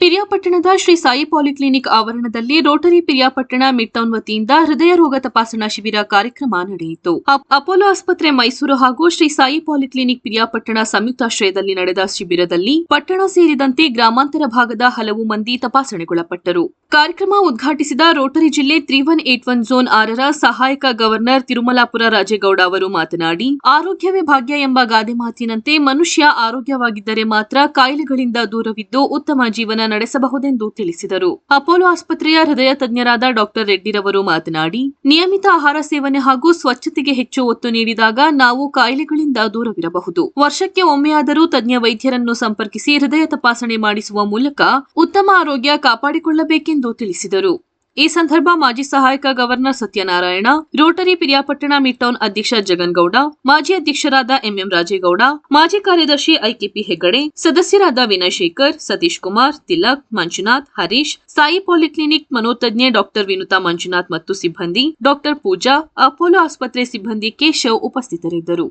ಪಿರಿಯಾಪಟ್ಟಣದ Shri Sai polyclinic ಆವರಣದಲ್ಲಿ Rotary Periyapatna mid town ವತಿಯಿಂದ ಹೃದಯ ರೋಗ ತಪಾಸಣಾ ಶಿಬಿರ ಕಾರ್ಯಕ್ರಮ ನಡೆಯಿತು. ಅಪ್- ಅಪೋಲೋ ಆಸ್ಪತ್ರೆ ಮೈಸೂರು ಹಾಗೂ ಶ್ರೀ ಸಾಯಿ ಪಾಲಿಕ್ಲಿನಿಕ್ ಪಿರಿಯಾಪಟ್ಟಣ ಸಂಯುಕ್ತಾಶ್ರಯದಲ್ಲಿ ನಡೆದ ಶಿಬಿರದಲ್ಲಿ ಪಟ್ಟಣ ಸೇರಿದಂತೆ ಗ್ರಾಮಾಂತರ ಭಾಗದ ಹಲವು ಮಂದಿ ತಪಾಸಣೆಗೊಳಪಟ್ಟರು. ಕಾರ್ಯಕ್ರಮ ಉದ್ಘಾಟಿಸಿದ ರೋಟರಿ ಜಿಲ್ಲೆ three one eight one zone ಆರರ ಸಹಾಯಕ ಗವರ್ನರ್ ತಿರುಮಲಾಪುರ ರಾಜೇಗೌಡ ಅವರು ಮಾತನಾಡಿ ಆರೋಗ್ಯವೇ ಭಾಗ್ಯ ಎಂಬ ಗಾದೆ ಮಾತಿನಂತೆ ಮನುಷ್ಯ ಆರೋಗ್ಯವಾಗಿದ್ದರೆ ಮಾತ್ರ ಕಾಯಿಲೆಗಳಿಂದ ದೂರವಿದ್ದು ಉತ್ತಮ ಜೀವನ ನಡೆಸಬಹುದೆಂದು ತಿಳಿಸಿದರು. ಅಪೋಲೋ ಆಸ್ಪತ್ರೆಯ ಹೃದಯ ತಜ್ಞರಾದ ಡಾಕ್ಟರ್ ರೆಡ್ಡಿರವರು ಮಾತನಾಡಿ, ನಿಯಮಿತ ಆಹಾರ ಸೇವನೆ ಹಾಗೂ ಸ್ವಚ್ಛತೆಗೆ ಹೆಚ್ಚು ಒತ್ತು ನೀಡಿದಾಗ ನಾವು ಕಾಯಿಲೆಗಳಿಂದ ದೂರವಿರಬಹುದು. ವರ್ಷಕ್ಕೆ ಒಮ್ಮೆಯಾದರೂ ತಜ್ಞ ವೈದ್ಯರನ್ನು ಸಂಪರ್ಕಿಸಿ ಹೃದಯ ತಪಾಸಣೆ ಮಾಡಿಸುವ ಮೂಲಕ ಉತ್ತಮ ಆರೋಗ್ಯ ಕಾಪಾಡಿಕೊಳ್ಳಬೇಕೆಂದು ತಿಳಿಸಿದರು. ಈ ಸಂದರ್ಭ ಮಾಜಿ ಸಹಾಯಕ governor Satyanarayana, Rotary Piriyapatna midtown town ಅಧ್ಯಕ್ಷ ಜಗನ್ಗೌಡ, ಮಾಜಿ ಅಧ್ಯಕ್ಷರಾದ ಎಂಎಂ ರಾಜೇಗೌಡ, ಮಾಜಿ ಕಾರ್ಯದರ್ಶಿ ಐಕೆಪಿ ಹೆಗ್ಗಡೆ, ಸದಸ್ಯರಾದ ವಿನಯ್ ಶೇಖರ್ ಸತೀಶ್ ಕುಮಾರ್, ತಿಲಕ್, ಮಂಜುನಾಥ್, ಹರೀಶ್, ಸಾಯಿ ಪಾಲಿಕ್ಲಿನಿಕ್ ಮನೋತಜ್ಞೆ ಡಾಕ್ಟರ್ ವಿನುತಾ ಮಂಜುನಾಥ್ ಮತ್ತು ಸಿಬ್ಬಂದಿ ಡಾಕ್ಟರ್ ಪೂಜಾ, ಅಪೋಲೋ ಆಸ್ಪತ್ರೆ ಸಿಬ್ಬಂದಿ ಕೇಶವ್ ಉಪಸ್ಥಿತರಿದ್ದರು.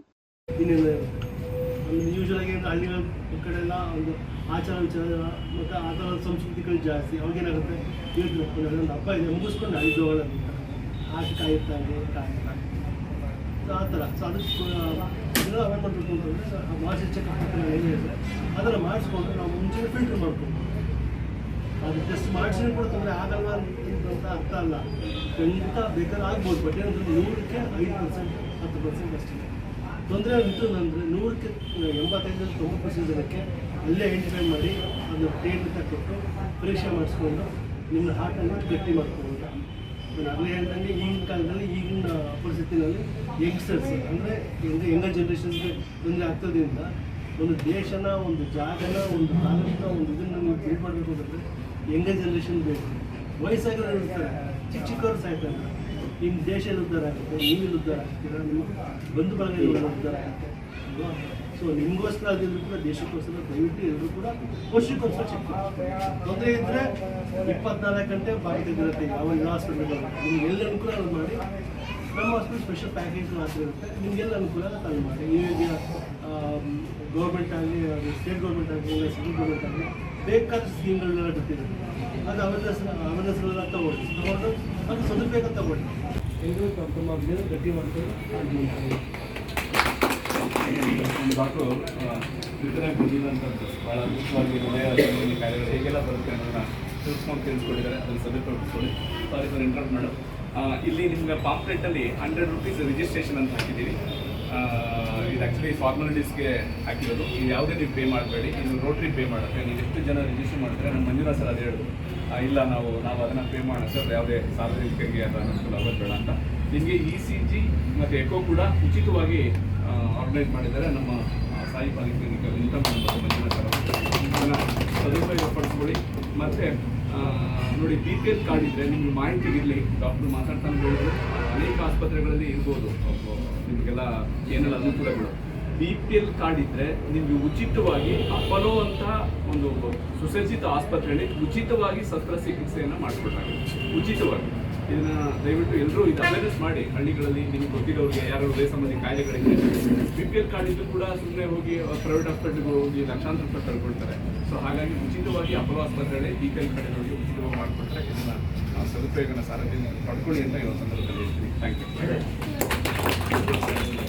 ಒಂದು ಆಚಾರ ವಿಚಾರ ಮತ್ತು ಆ ಥರದ ಸಂಸ್ಕೃತಿಗಳು ಜಾಸ್ತಿ. ಅವಾಗೇನಾಗುತ್ತೆ ಇವತ್ತು ಒಂದು ಹಬ್ಬ ಇದೆ, ಮುಗಿಸ್ಕೊಂಡು ಐದು ಹೋಗೋಣ ಆಟ ಕಾಯುತ್ತಾರೆ ಸೊ ಆ ಥರ. ಸೊ ಅದಕ್ಕೆ ಎಲ್ಲ ಅವಾಯ್ಡ್ ಮಾಡಬೇಕು ಅಂತಂದರೆ ಮಾರ್ಷಲ್ ಏನು ಏನಿದೆ ಅದನ್ನು ಮಾಡಿಸ್ಕೊಂಡು ನಾವು ಮುಂಚೆನೇ ಫಿಲ್ಟ್ರ್ ಮಾಡ್ಕೊಬೋದು ಅದು ಜಸ್ಟ್ ಮಾಡಿಸಿದ್ರೆ ಕೂಡ ತೊಂದರೆ ಆಗಲ್ಲ ಅಂತ ಅರ್ಥ ಅಲ್ಲ. ಖಂಡಿತ ಬೇಕಾದ್ರೆ ಆಗ್ಬೋದು ಬಟ್ ಏನಂದ್ರೆ ನೂರಕ್ಕೆ ಐದು ಪರ್ಸೆಂಟ್ ಹತ್ತು ಪರ್ಸೆಂಟ್ ಅಷ್ಟೇ. ತೊಂದರೆ ಅಂತಂದ್ರೆ ನೂರಕ್ಕೆ ಎಂಬತ್ತೈದರಿಂದ ತೊಂಬತ್ತು ಪರ್ಸೆಂಟ್ ಜನಕ್ಕೆ ಅಲ್ಲೇ ಐಡೆಂಟಿಫೈ ಮಾಡಿ ಅದನ್ನು ಅಂತ ಕೊಟ್ಟು ಪರೀಕ್ಷೆ ಮಾಡಿಸ್ಕೊಂಡು ನಿಮ್ಮ ಹಾರ್ಟನ್ನು ಗಟ್ಟಿ ಮಾಡ್ಕೊಬೋದು ನಾನು ಆಗಲೇ ಹೇಳ್ದಂಗೆ ಈಗಿನ ಕಾಲದಲ್ಲಿ, ಈಗಿನ ಪರಿಸ್ಥಿತಿನಲ್ಲಿ ಯಂಗ್ಸ್ಟರ್ಸ್ ಅಂದರೆ ಹೆಂಗೆ ಯಂಗರ್ ಜನ್ರೇಷನ್ಸ್ಗೆ ತೊಂದರೆ ಆಗ್ತದ್ರಿಂದ ಒಂದು ದೇಶನ, ಒಂದು ಜಾಗನ, ಒಂದು ತಾಲೂಕನ್ನ ಒಂದು ಇದನ್ನು ನೀವು ಬಿಲ್ಡ್ ಮಾಡಬೇಕು ಅಂತಂದರೆ ಜನ್ರೇಷನ್ ಬೇಕು. ವಯಸ್ಸಾಗಿರೋ ಚಿಕ್ಕ ಚಿಕ್ಕವರು ಸಾಯ್ತಾರೆ. ನಿಮ್ಮ ದೇಶ ಎಲ್ಲಿ ಉದ್ಧಾರ ಆಗುತ್ತೆ ನೀವು ಉದ್ಧಾರ ಆಗ್ತೀರಾ ನಿಮ್ಮ ಬಂಧು ಬಳಗ ಎಲ್ಲಿ ಉದ್ಧಾರ ಆಗುತ್ತೆ ಸೊ ನಿಮಗೋಸ್ಕರ ಅದಿದ್ರು ಕೂಡ, ದೇಶಕ್ಕೋಸ್ಕರ ದಯವಿಟ್ಟು ಎಲ್ಲರೂ ಕೂಡ ವರ್ಷಕ್ಕೋಸ್ಕರ ಚೆಕ್ ತೊಂದರೆ ಇದ್ದರೆ ಇಪ್ಪತ್ನಾಲ್ಕು ಗಂಟೆ ಬಾಯಿ ತೆಗಿರುತ್ತೆ ಯಾವ ಯಾವ ಹಾಸ್ಪಿಟಲ್ ನಿಮ್ಗೆ ಎಲ್ಲ ಅನುಕೂಲ ಮಾಡಿ, ನಮ್ಮ ಹಾಸ್ಪಿಟಲ್ ಸ್ಪೆಷಲ್ ಪ್ಯಾಕೇಜ್ ಮಾತ್ರ ಇರುತ್ತೆ. ನಿಮಗೆಲ್ಲ ಅನುಕೂಲ ತಾವು ಮಾಡಿ. ಈಗ ಗೌರ್ಮೆಂಟ್ ಆಗಲಿ ಸ್ಟೇಟ್ ಗೌರ್ಮೆಂಟ್ ಆಗಲಿ, ಇಲ್ಲ ಸೆಂಟ್ರಲ್ ಗೌರ್ಮೆಂಟ್ ಆಗಲಿ ಬೇಕಾದ ಸ್ಕೀಮ್ಗಳನ್ನೆಲ್ಲ ಬಿಟ್ಟಿರುತ್ತೆ ಅದು ಅವೇರ್ನೆಸ್ ಅವೇರ್ನೆಸ್ಗಳೆಲ್ಲ ತಗೊಳ್ಳಿ. ತಗೊಂಡು ಅದು ಸದುಪಯೋಗ ತಗೊಳ್ಳಿ. ಎಲ್ಲರೂ ತಮ್ಮ ತಮ್ಮ ಮೇಲೆ ಗಟ್ಟಿ ಮಾಡ್ಕೊಂಡು. ಡಾಕ್ಟ್ರು ವಿತರಣೆ ಬಂದಿದ್ದಂಥದ್ದು ಭಾಳ ಮುಖ್ಯವಾಗಿ ಹೃದಯ ಕಾಯಿಲೆಗಳು ಹೇಗೆಲ್ಲ ಬರುತ್ತೆ ಅನ್ನೋದನ್ನ ಸೂಕ್ಷ್ಮವಾಗಿ ತಿಳಿಸ್ಕೊಟ್ಟಿದ್ದಾರೆ. ಅದನ್ನು ಸದುಪಯೋಗಿಸ್ಕೊಳ್ಳಿ. ಸಾರಿ ಫಾರ್ ಇಂಟ್ರಪ್ಟ್ ಮಾಡೋದು ಇಲ್ಲಿ ನಿಮ್ಗೆ ಪಾಂಪ್ಲೆಟಲ್ಲಿ ಹಂಡ್ರೆಡ್ ರುಪೀಸ್ ರಿಜಿಸ್ಟ್ರೇಷನ್ ಅಂತ ಹಾಕಿದ್ದೀವಿ. ಇದು ಆ್ಯಕ್ಚುಲಿ ಫಾರ್ಮಾಲಿಟೀಸ್ಗೆ ಹಾಕಿರೋದು. ಇದು ಯಾವುದೇ ನೀವು ಪೇ ಮಾಡಬೇಡಿ ಇದು ರೋಟ್ರಿ ಪೇ ಮಾಡುತ್ತೆ. ನೀವು ಎಷ್ಟು ಜನ ರಿಜಿಸ್ಟರ್ ಮಾಡಿದ್ರೆ ನಮ್ಮ ಮಂಜುನಾಥ್ ಸರ್ ಅದು ಹೇಳಿದ್ರು ಆ, ಇಲ್ಲ ನಾವು ನಾವು ಅದನ್ನು ಪೇ ಮಾಡೋಣ ಸರ್ ಯಾವುದೇ ಸಾರ್ವಜನಿಕರಿಗೆ ಅದು ಅನುಕೂಲ ಆಗೋದು ಅಂತ. ನಿಮಗೆ ಇ ಸಿ ಜಿ ಮತ್ತು ಎಕೋ ಕೂಡ ಉಚಿತವಾಗಿ ಆರ್ಗನೈಸ್ ಮಾಡಿದ್ದಾರೆ. ನಮ್ಮ ಸಾಯಿ ಪಾಲಿಕ್ಲಿನಿಕ್ ಇಂಥ ಮಂಜುನಾಥ್ ಸರ್ ಅವರು. ಸದುಪಯೋಗ ಪಡಿಸ್ಕೊಳ್ಳಿ ಮತ್ತು ನೋಡಿ ಬಿ ಪಿ ಎಲ್ ಕಾರ್ಡ್ ಇದ್ದರೆ ನಿಮಗೆ ಮಾಹಿತಿ ಇರಲಿ. ಡಾಕ್ಟ್ರು ಮಾತಾಡ್ತಾನೆ ಹೇಳಿದ್ರು. ಅನೇಕ ಆಸ್ಪತ್ರೆಗಳಲ್ಲಿ ಇರ್ಬೋದು. ನಿಮಗೆಲ್ಲ ಏನೆಲ್ಲ ಅನುಕೂಲಗಳು ಬಿ ಪಿ ಎಲ್ ಕಾರ್ಡ್ ಇದ್ರೆ ನಿಮಗೆ ಉಚಿತವಾಗಿ ಅಪಲೋ ಅಂತ ಒಂದು ಸುಸಜ್ಜಿತ ಆಸ್ಪತ್ರೆಯಲ್ಲಿ ಉಚಿತವಾಗಿ ಸತ್ರ ಚಿಕಿತ್ಸೆಯನ್ನು ಮಾಡಿಕೊಡ್ಲಾಗುತ್ತೆ ಉಚಿತವಾಗಿ. ಇದನ್ನ ದಯವಿಟ್ಟು ಎಲ್ಲರೂ ಇದು ಅವೇರ್ನೆಸ್ ಮಾಡಿ. ಹಳ್ಳಿಗಳಲ್ಲಿ ನಿಮ್ಗೆ ಗೊತ್ತಿರೋರಿಗೆ ಯಾರು ಸಂಬಂಧಿ ಕಾಯಿಲೆಗಳಿಗೆ ಕಾರ್ಡ್ ಕೂಡ ಸುಮ್ಮನೆ ಹೋಗಿ ಪ್ರೈವೇಟ್ ಹಾಸ್ಪಿಟಲ್ಗೆ ಹೋಗಿ ಲಕ್ಷಾಂತರ ರೂಪಾಯಿ ಕಳ್ಕೊಳ್ತಾರೆ ಸೊ ಹಾಗಾಗಿ ಉಚಿತವಾಗಿ ಅಪೋಲೋ ಆಸ್ಪತ್ರೆಯಲ್ಲಿ ಈ ಕಾರ್ಡ್ ಹೋಗಿ ಉಚಿತವಾಗಿ ಮಾಡಿಕೊಟ್ರೆ ಇದನ್ನು ಸದುಪಯೋಗನ ಸಾರ್ವಜನಿಕ ಪಡ್ಕೊಳ್ಳಿ ಅಂತ ಇವತ್ತು ಸಂದರ್ಭದಲ್ಲಿ ಹೇಳ್ತೀನಿ. Thank you